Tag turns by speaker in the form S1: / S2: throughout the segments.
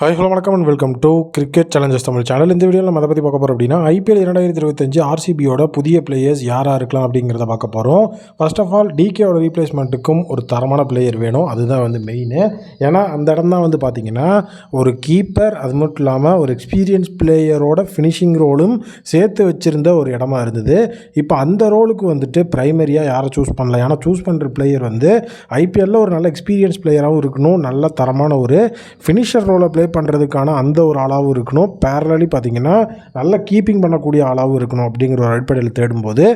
S1: Hi hello வணக்கம் and welcome to cricket challenges Tamil channel இந்த வீடியோவில் நம்ம அதை பற்றி பார்க்க போகிறோம் அப்படின்னா ஐபிஎல் இரண்டாயிரத்தி இருபத்தஞ்சு ஆர்சிபியோட புதிய பிளேயர்ஸ் யாராக இருக்கலாம் அப்படிங்கிறத பார்க்க போகிறோம் ஃபர்ஸ்ட் ஆஃப் ஆல் டிகேவோட ரீப்ளேஸ்மெண்ட்டுக்கும் ஒரு தரமான பிளேயர் வேணும். அதுதான் வந்து மெயின் ஏன்னா அந்த இடம் தான் வந்து பார்த்தீங்கன்னா ஒரு கீப்பர் அது மட்டும் இல்லாமல் ஒரு எக்ஸ்பீரியன்ஸ் பிளேயரோட ஃபினிஷிங் ரோலும் சேர்த்து வச்சுருந்த ஒரு இடமா இருந்தது. இப்போ அந்த ரோலுக்கு வந்துட்டு ப்ரைமரியாக யாரை சூஸ் பண்ணல ஏன்னா சூஸ் பண்ணுற பிளேயர் வந்து ஐபிஎல்லில் ஒரு நல்ல எக்ஸ்பீரியன்ஸ் பிளேயராகவும் இருக்கணும். நல்ல தரமான ஒரு ஃபினிஷர் ரோலை ப்ளே பண்ணுறதுக்கான அந்த ஒரு ஆளாகவும் இருக்கணும். பேரலி பார்த்தீங்கன்னா நல்ல கீப்பிங் பண்ணக்கூடிய ஆளாகவும் இருக்கணும் அப்படிங்கிற ஒரு அடிப்படையில் தேடும்போது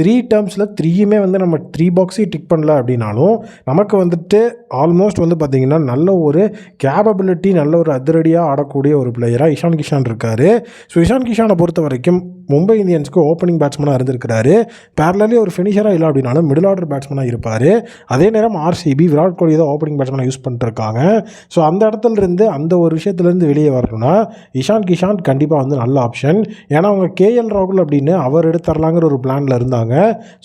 S1: த்ரீ டேர்ம்ஸில் த்ரீயுமே வந்து நம்ம த்ரீ பாக்ஸையும் டிக் பண்ணல அப்படின்னாலும் நமக்கு வந்துட்டு ஆல்மோஸ்ட் வந்து பார்த்திங்கன்னா நல்ல ஒரு கேபபிலிட்டி நல்ல ஒரு அதிரடியாக ஆடக்கூடிய ஒரு பிளேயராக இஷான் கிஷான் இருக்கார். ஸோ இஷான் கிஷானை பொறுத்த வரைக்கும் மும்பை இந்தியன்ஸ்க்கு ஓப்பனிங் பேட்ஸ்மனாக இருந்திருக்கிறாரு. பேரலி ஒரு ஃபினிஷராக இல்லை அப்படின்னாலும் மிடில் ஆர்டர் பேட்ஸ்மனாக இருப்பார். அதே நேரம் ஆர்சிபி விராட் கோலி தான் ஓப்பனிங் பேட்ஸ்மனாக யூஸ் பண்ணிட்டுருக்காங்க. ஸோ அந்த இடத்துல இருந்து அந்த ஒரு விஷயத்துலேருந்து வெளியே வரணும்னா இஷான் கிஷான் கண்டிப்பாக வந்து நல்ல ஆப்ஷன் ஏன்னா அவங்க கேஎல் ராகுல் அப்படின்னு அவர் எடுத்துடலாங்கிற ஒரு பிளானில் இருந்தாங்க.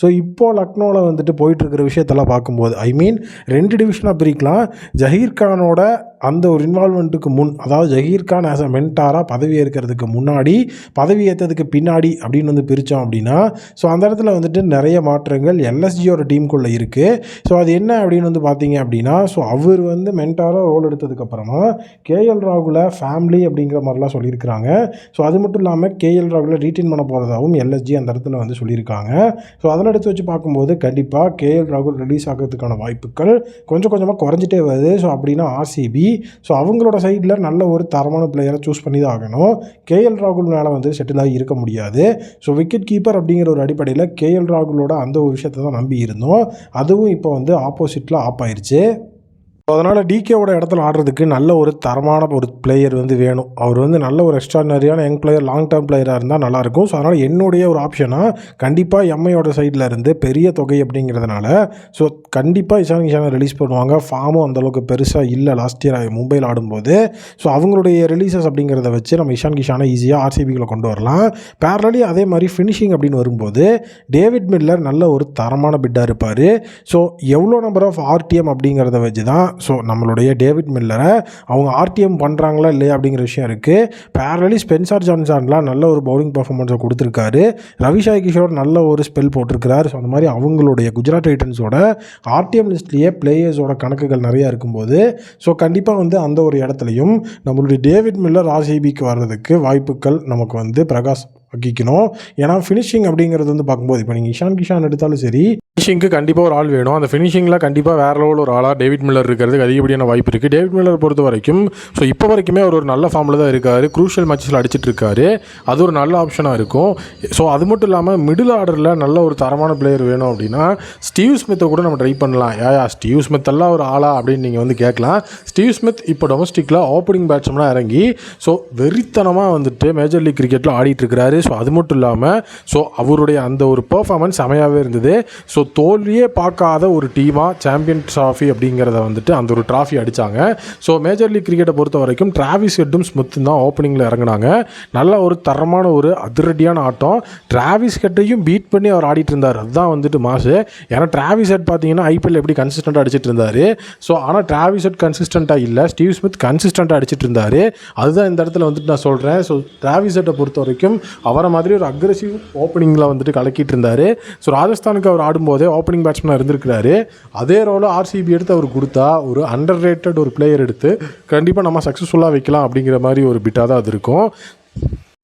S1: ஸோ இப்போது லக்னோவில் வந்துட்டு போயிட்டுருக்கிற விஷயத்தெல்லாம் பார்க்கும்போது ஐ மீன் ரெண்டு டிவிஷனாக பிரிக்கலாம். ஜஹீர் கானோட அந்த ஒரு இன்வால்மெண்ட்டுக்கு முன் அதாவது ஜஹீர் கான் ஆஸ் அ மென்டாராக பதவி ஏற்கிறதுக்கு முன்னாடி பதவி ஏற்றதுக்கு பின்னாடி அப்படின்னு வந்து பிரித்தோம் அப்படின்னா ஸோ அந்த இடத்துல வந்துட்டு நிறைய மாற்றங்கள் எல்எஸ்ஜியோட டீமுக்குள்ளே இருக்குது ஸோ அது என்ன அப்படின்னு வந்து பார்த்தீங்க அப்படின்னா ஸோ அவர் வந்து மென்டாராக ரோல் எடுத்ததுக்கப்புறமா கேஎல் ராகுல ஃபேமிலி அப்படிங்கிற மாதிரிலாம் சொல்லியிருக்கிறாங்க. ஸோ அது மட்டும் இல்லாமல் கேஎல் ராகுல ரீட்டைன் பண்ண போகிறதாகவும் எல்எஸ்ஜி அந்த இடத்துல வந்து சொல்லியிருக்காங்க. ஸோ அதில் எடுத்து வச்சு பார்க்கும்போது கண்டிப்பாக கேஎல் ராகுல் ரிலீஸ் ஆகிறதுக்கான வாய்ப்புகள் கொஞ்சம் கொஞ்சமாக குறைஞ்சிட்டே வருது. ஸோ அப்படின்னா ஆர்சிபி ஸோ அவங்களோட சைடில் நல்ல ஒரு தரமான பிளேயரை சூஸ் பண்ணி தான் ஆகணும். கேஎல் ராகுல் மேலே வந்து செட்டில் ஆகி இருக்க முடியாது. ஸோ விக்கெட் கீப்பர் அப்படிங்கிற ஒரு அடிப்படையில் கேஎல் ராகுலோட அந்த ஒரு விஷயத்தை தான் நம்பி இருந்தோம் அதுவும் இப்போ வந்து ஆப்போசிட்டில் ஆப் ஆயிடுச்சு அதனால் டிகேவோட இடத்துல ஆடுறதுக்கு நல்ல ஒரு தரமான ஒரு பிளேயர் வந்து வேணும். அவர் வந்து நல்ல ஒரு எக்ஸ்ட்ரானரியான யங் பிளேயர் லாங் டேர்ம் பிளேயராக இருந்தால் நல்லாயிருக்கும். ஸோ அதனால் என்னுடைய ஒரு ஆப்ஷனாக கண்டிப்பாக எம்ஐயோட சைடில் இருந்து பெரிய தொகை அப்படிங்கிறதுனால ஸோ கண்டிப்பாக இஷான் கிஷானை ரிலீஸ் பண்ணுவாங்க. ஃபார்மும் அந்தளவுக்கு பெருசாக இல்லை. லாஸ்ட் இயர் மும்பையில் ஆடும்போது. ஸோ அவங்களுடைய ரிலீசஸ் அப்படிங்கிறத வச்சு நம்ம இஷான் கிஷானை ஈஸியாக ஆர்சிபிக்குள்ளே கொண்டு வரலாம். பேரலி அதே மாதிரி ஃபினிஷிங் அப்படின்னு வரும்போது டேவிட் மில்லர் நல்ல ஒரு தரமான பிட்டாக இருப்பார். ஸோ எவ்வளோ நம்பர் ஆஃப் ஆர்டிஎம் அப்படிங்கிறத வச்சு தான் ஸோ நம்மளுடைய டேவிட் மில்லரை அவங்க ஆர்டிஎம் பண்ணுறாங்களா இல்லையா அப்படிங்கிற விஷயம் இருக்குது பேரலி ஸ்பென்சர் ஜான்சான்லாம் நல்ல ஒரு பவுலிங் பர்ஃபார்மன்ஸை கொடுத்துருக்காரு. ரவிஷாய் கிஷோர் நல்ல ஒரு ஸ்பெல் போட்டிருக்கிறார். ஸோ அந்த மாதிரி அவங்களுடைய குஜராத் டைட்டன்ஸோட ஆர்டிஎம் லிஸ்ட்லேயே பிளேயர்ஸோட கணக்குகள் நிறையா இருக்கும்போது ஸோ கண்டிப்பாக வந்து அந்த ஒரு இடத்துலையும் நம்மளுடைய டேவிட் மில்லர் ஆர்சிபிக்கு வர்றதுக்கு வாய்ப்புகள் நமக்கு வந்து பிரகாஷ் வகிக்கணும். ஏன்னா ஃபினிஷிங் அப்படிங்கிறது வந்து பார்க்கும்போது இப்போ நீங்கள் இஷான் கிஷான் எடுத்தாலும் சரி ஃபினிஷிங்க்கு கண்டிப்பாக ஒரு ஆள் வேணும். அந்த ஃபினிஷிங்கில் கண்டிப்பாக வேறு லெவலில் ஒரு ஆளாக டேவிட் மில்லர் இருக்கிறதுக்கு அதிகப்படியான வாய்ப்பு இருக்குது டேவிட் மில்லர் பொறுத்த வரைக்கும் ஸோ இப்போ வரைக்குமே அவர் ஒரு நல்ல ஃபார்மில் தான் இருக்கார். குரூஷியல் மேட்சஸில் அடிச்சிட்டு இருக்காரு. அது ஒரு நல்ல ஆப்ஷனாக இருக்கும். ஸோ அது மட்டும் இல்லாமல் மிடில் ஆர்டரில் நல்ல ஒரு தரமான பிளேயர் வேணும் அப்படின்னா ஸ்டீவ் ஸ்மித்தை கூட நம்ம ட்ரை பண்ணலாம். ஏயா ஸ்டீவ் ஸ்மித் எல்லாம் ஒரு ஆளா அப்படின்னு நீங்கள் வந்து கேட்கலாம். ஸ்டீவ் ஸ்மித் இப்போ டொமஸ்டிக்கில் ஓப்பனிங் பேட்ஸ்மனாக இறங்கி ஸோ வெறித்தனமாக வந்துட்டு மேஜர் லீக் கிரிக்கெட்டில் ஆடிட்டு இருக்கிறாரு. ஸோ அது மட்டும் இல்லாமல் ஸோ அவருடைய அந்த ஒரு பர்ஃபார்மன்ஸ் செமையாகவே இருந்தது. ஸோ தோல்வியே பார்க்காத ஒரு டீமாக சாம்பியன் ட்ராஃபி அப்படிங்கிறத வந்துட்டு அந்த ஒரு ட்ராஃபி அடித்தாங்க ஸோ மேஜர் லீக் கிரிக்கெட்டை பொறுத்த வரைக்கும் டிராவிஸ் ஹெட்டும் ஸ்மித்தும் தான் ஓப்பனிங்கில் இறங்குனாங்க. நல்ல ஒரு தரமான ஒரு அதிரடியான ஆட்டம். டிராவிஸ் ஹெட்டையும் பீட் பண்ணி அவர் ஆடிட்டு இருந்தார். அதுதான் வந்துட்டு மாசு. ஏன்னா டிராவிஸ் ஹெட் பார்த்தீங்கன்னா ஐபிஎல் எப்படி கன்சிஸ்டண்ட்டாக அடிச்சிட்டு இருந்தார். ஸோ ஆனால் டிராவிஸ் ஹெட் கன்சிஸ்டண்ட்டாக இல்லை. ஸ்டீவ் ஸ்மித் கன்சிஸ்டண்ட்டாக அடிச்சிட்டு இருந்தார். அதுதான் இந்த இடத்துல வந்துட்டு நான் சொல்கிறேன் ஸோ டிராவிஸ் ஹெட்டை பொறுத்த வரைக்கும் அவரை மாதிரி ஒரு அக்ரெசிவ் ஓப்பனிங்கில் வந்துட்டு கலக்கிட்டு இருந்தார். ஸோ ராஜஸ்தானுக்கு அவர் ஆடும்போது ஓப்பனிங் பேட்ஸ்மேனாக இருந்திருக்கிறாரு. அதே ரோலை ஆர்சிபி எடுத்து அவர் கொடுத்தா ஒரு அண்டர் ரேட்டட் ஒரு பிளேயர் எடுத்து கண்டிப்பாக நம்ம சக்ஸஸ்ஃபுல்லாக வைக்கலாம் அப்படிங்கிற மாதிரி ஒரு பிட்டாக தான் அது இருக்கும்.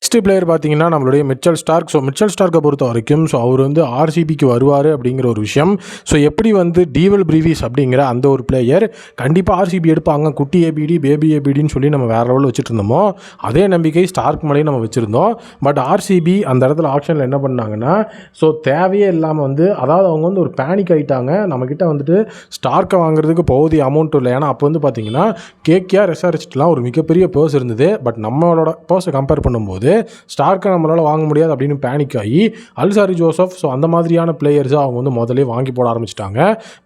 S1: நெக்ஸ்ட் பிளேயர் பார்த்தீங்கன்னா நம்மளுடைய மிச்சல் ஸ்டார்க் ஸோ மிச்சல் ஸ்டார்க்கை பொறுத்த வரைக்கும் ஸோ அவர் வந்து ஆர்சிபிக்கு வருவார் அப்படிங்கிற ஒரு விஷயம். ஸோ எப்படி வந்து டீவல் ப்ரீவிஸ் அப்படிங்கிற அந்த ஒரு பிளேயர் கண்டிப்பாக ஆர்சிபி எடுப்பாங்க. குட்டி ஏபிடி பேபி ஏபிடின்னு சொல்லி நம்ம வேறு லெவலில் வச்சுட்டு இருந்தோமோ அதே நம்பிக்கை ஸ்டார்க் மலையும் நம்ம வச்சுருந்தோம். பட் ஆர்சிபி அந்த இடத்துல ஆப்ஷனில் என்ன பண்ணாங்கன்னா ஸோ தேவையே இல்லாமல் வந்து அதாவது அவங்க வந்து ஒரு பேனிக் ஆகிட்டாங்க நம்மக்கிட்ட வந்துட்டு ஸ்டார்க்கை வாங்குறதுக்கு போதிய அமௌண்ட் இல்லை. ஏன்னா அப்போ வந்து பார்த்தீங்கன்னா கேகேஆர் எஸ்ஆர்ஹெச்லாம் ஒரு மிகப்பெரிய பர்ஸ் இருந்தது. பட் நம்மளோட பர்ஸை கம்பேர் பண்ணும்போது ஸ்டார்க்கை நம்மளால் வாங்க முடியாது அப்படின்னு பேனிக் ஆகி அல்சாரி ஜோசப் ஸோ அந்த மாதிரியான பிளேயர்ஸை அவங்க வந்து முதலே வாங்கி போட ஆரம்பிச்சிட்டாங்க.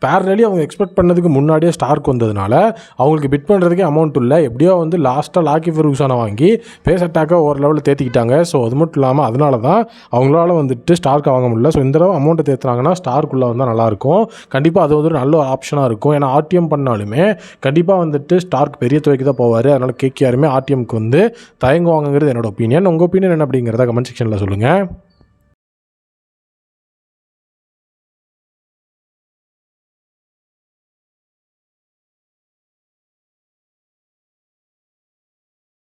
S1: பேரலி அவங்க எக்ஸ்பெக்ட் பண்ணதுக்கு முன்னாடியே ஸ்டார்க் வந்ததுனால அவங்களுக்கு பிட் பண்ணுறதுக்கே அமௌண்ட் இல்லை. எப்படியோ வந்து லாஸ்ட்டாக லாக்கி ஃபெர்கூசனை வாங்கி பேஸ் அட்டாக்காக ஒரு லெவலில் தேத்திக்கிட்டாங்க. ஸோ அது மட்டும் இல்லாமல் அதனால தான் அவங்களால வந்துட்டு ஸ்டார்க் வாங்க முடியல. ஸோ இந்த தடவை அமௌண்ட்டை தேத்துனாங்கன்னா ஸ்டார்க்குள்ளே வந்தால் நல்லாயிருக்கும் கண்டிப்பாக அது வந்து ஒரு நல்ல ஒரு ஆப்ஷனாக இருக்கும். ஏன்னா ஆர்டிஎம் பண்ணாலுமே கண்டிப்பாக வந்துட்டு ஸ்டார்க் பெரிய துவைக்கு தான் போவார். அதனால் கேகேஆருமே ஆர்டிஎம்க்கு வந்து தயங்குவாங்கங்கிறது என்னோட ஒப்பீனியன் உங்கள் ஒப்பீனியன் என்ன அப்படிங்கிறத கமெண்ட் செக்ஷனில் சொல்லுங்கள்